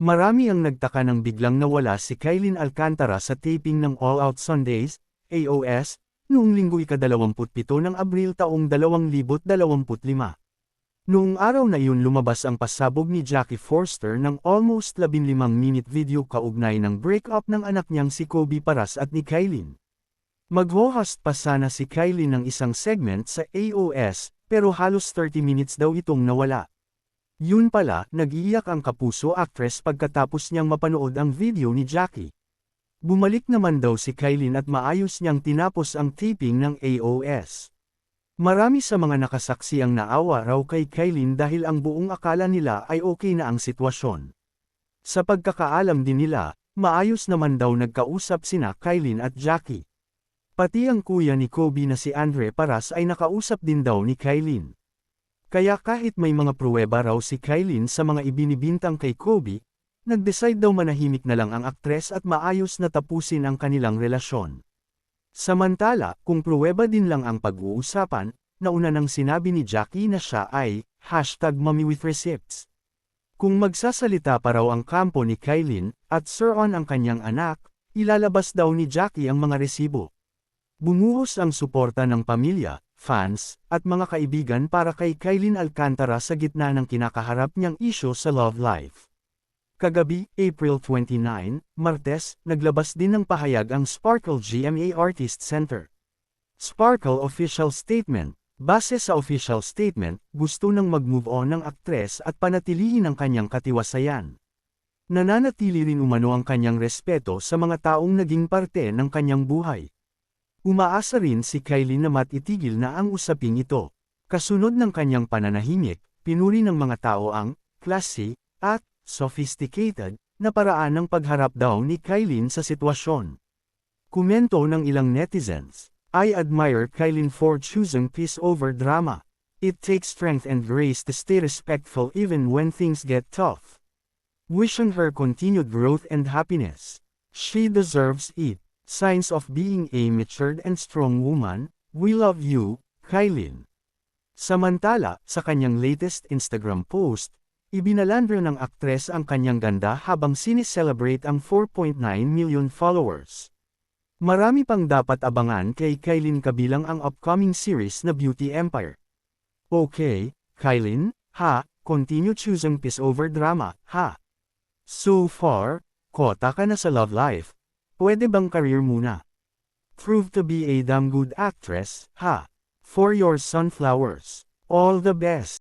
Marami ang nagtaka nang biglang nawala si Kylin Alcantara sa taping ng All Out Sundays, AOS, noong linggo ika-27 ng Abril taong 2025. Noong araw na iyon lumabas ang pasabog ni Jackie Forster ng almost 15-minute video kaugnay ng breakup ng anak niyang si Kobe Paras at ni Kylin. Mag-host pa sana si Kylin ng isang segment sa AOS, pero halos 30 minutes daw itong nawala. Yun pala, nag-iiyak ang kapuso actress pagkatapos niyang mapanood ang video ni Jackie. Bumalik naman daw si Kylin at maayos niyang tinapos ang taping ng AOS. Marami sa mga nakasaksi ang naawa raw kay Kylin dahil ang buong akala nila ay okay na ang sitwasyon. Sa pagkakaalam din nila, maayos naman daw nagkausap sina Kylin at Jackie. Pati ang kuya ni Kobe na si Andre Paras ay nakausap din daw ni Kylin. Kaya kahit may mga pruweba raw si Kylin sa mga ibinibintang kay Kobe, nag-decide daw manahimik na lang ang aktres at maayos na tapusin ang kanilang relasyon. Samantala, kung pruweba din lang ang pag-uusapan, nauna nang sinabi ni Jackie na siya ay, hashtag mommy with receipts. Kung magsasalita pa raw ang kampo ni Kylin, at Sir On ang kanyang anak, ilalabas daw ni Jackie ang mga resibo. Bumuhos ang suporta ng pamilya, fans, at mga kaibigan para kay Kylin Alcantara sa gitna ng kinakaharap niyang isyo sa love life. Kagabi, April 29, Martes, naglabas din ng pahayag ang Sparkle GMA Artist Center. Sparkle Official Statement Base sa official statement, gusto nang mag-move on ng aktres at panatilihin ang kanyang katiwasayan. Nananatili rin umano ang kanyang respeto sa mga taong naging parte ng kanyang buhay. Umaasa rin si Kylie na matitigil na ang usaping ito. Kasunod ng kanyang pananahimik, pinuri ng mga tao ang classy at sophisticated na paraan ng pagharap daw ni Kylie sa sitwasyon. Komento ng ilang netizens, I admire Kylie for choosing peace over drama. It takes strength and grace to stay respectful even when things get tough. Wishing her continued growth and happiness. She deserves it. Signs of being a matured and strong woman, we love you, Kylin. Samantala, sa kanyang latest Instagram post, ibinalandra ng aktres ang kanyang ganda habang sineselebrate ang 4.9 million followers. Marami pang dapat abangan kay Kylin kabilang ang upcoming series na Beauty Empire. Okay, Kylin, ha, continue choosing peace over drama, ha. So far, kota ka na sa love life, Pwede bang career muna? Prove to be a damn good actress, ha? For your sunflowers. All the best.